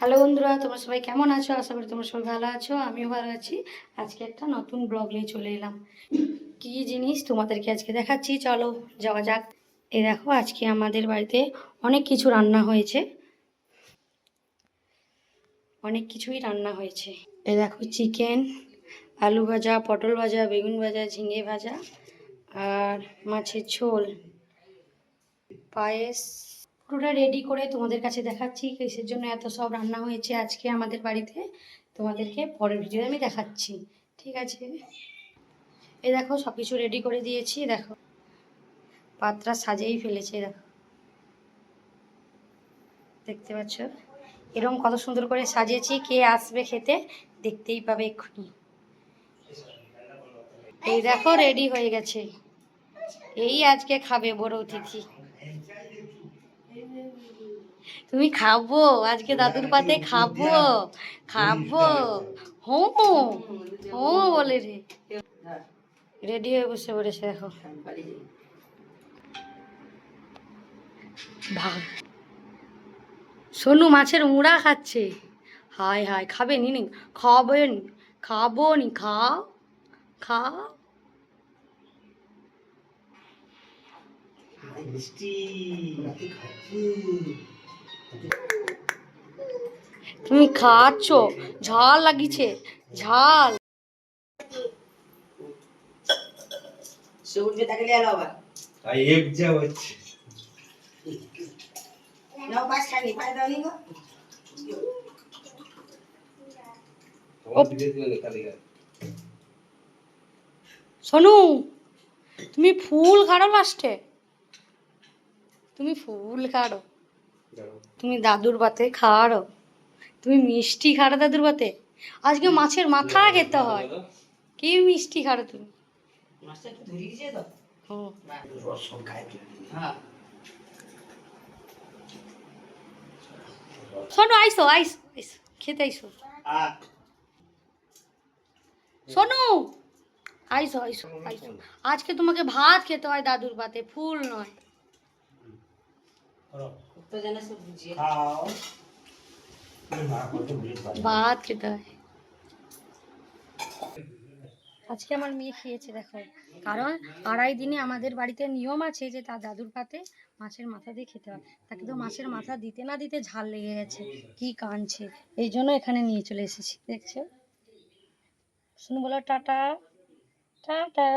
Hello বন্ধুরা, তোমরা সবাই কেমন আছো? আশা করি তোমরা সবাই ভালো আছো, আমিও ভালো আছি। আজকে একটা নতুন ব্লগ নিয়ে চলে এলাম। কী জিনিস তোমাদেরকে আজকে দেখাচ্ছি? চলো, যাওয়া যাক। এই দেখো, আজকে আমাদের বাড়িতে অনেক কিছু রান্না হয়েছে। অনেক কিছুই রান্না হয়েছে। এ দেখো, চিকেন, আলু ভাজা, পটল ভাজা, বেগুন ভাজা, ঝিঙে ভাজা, আর মাছের ঝোল, পায়েস পুরোটা রেডি করে তোমাদের কাছে দেখাচ্ছি কিসের জন্য এত সব রান্না হয়েছে আজকে আমাদের বাড়িতে। তোমাদেরকে পরের ভিডিও আমি দেখাচ্ছি। ঠিক আছে? এই দেখো সব কিছু রেডি করে দিয়েছি দেখো। পাত্রা সাজেই ফেলেছে দেখো। দেখতে পাচ্ছ? এরকম কত সুন্দর করে সাজিয়েছি, কে আসবে খেতে দেখতেই পাবে এক্ষুনি। এই দেখো রেডি হয়ে গেছে। এই আজকে খাবে বড় অতিথি। তুমি খাব আজকে দাদুর পাতে খাব খাব। হো হো বলে রে। রেডি হয়ে বসে পড়েছে দেখো। ভাগ। সোনু মাছের মুড়া খাচ্ছে। হায় হায় খাবে নি নি খাবে নি খাব নি খাও খাও মিষ্টি তুমি খাচ্ছ? ঝাল লাগিছে ঝাল। তাকে আবার। এক যা হচ্ছে। নাও পাঁচ খানি দাও সোনু তুমি ফুল খাড়ো লাস্টে তুমি ফুল খাড়ো। তুমি দাদুর পাতে খাওয়ারো। তুমি মিষ্টি খাড়ো দাদুর পাতে আজকে মাছের মাথা খেতে হয়। কি মিষ্টি খাড়ো তুমি? খাই হ্যাঁ। আইসো আইসো আইসো খেতে আইসো। সোনু আইসো আইসো আইসো। আজকে তোমাকে ভাত খেতে হয় দাদুর পাতে ফুল নয় তো যেন সব বুঝিয়ে খাও ভাত খেতে হয়। আজকে আমার মেয়ে খেয়েছে দেখো। কারণ আড়াই দিনে আমাদের বাড়িতে নিয়ম আছে যে তার দাদুর পাতে মাছের মাথা দিয়ে খেতে হয়। তাকে তো মাছের মাথা দিতে না দিতে ঝাল লেগে গেছে কি কাঁদছে। এই জন্য এখানে নিয়ে চলে এসেছি দেখছ? শুনে বলো টাটা। টাটা।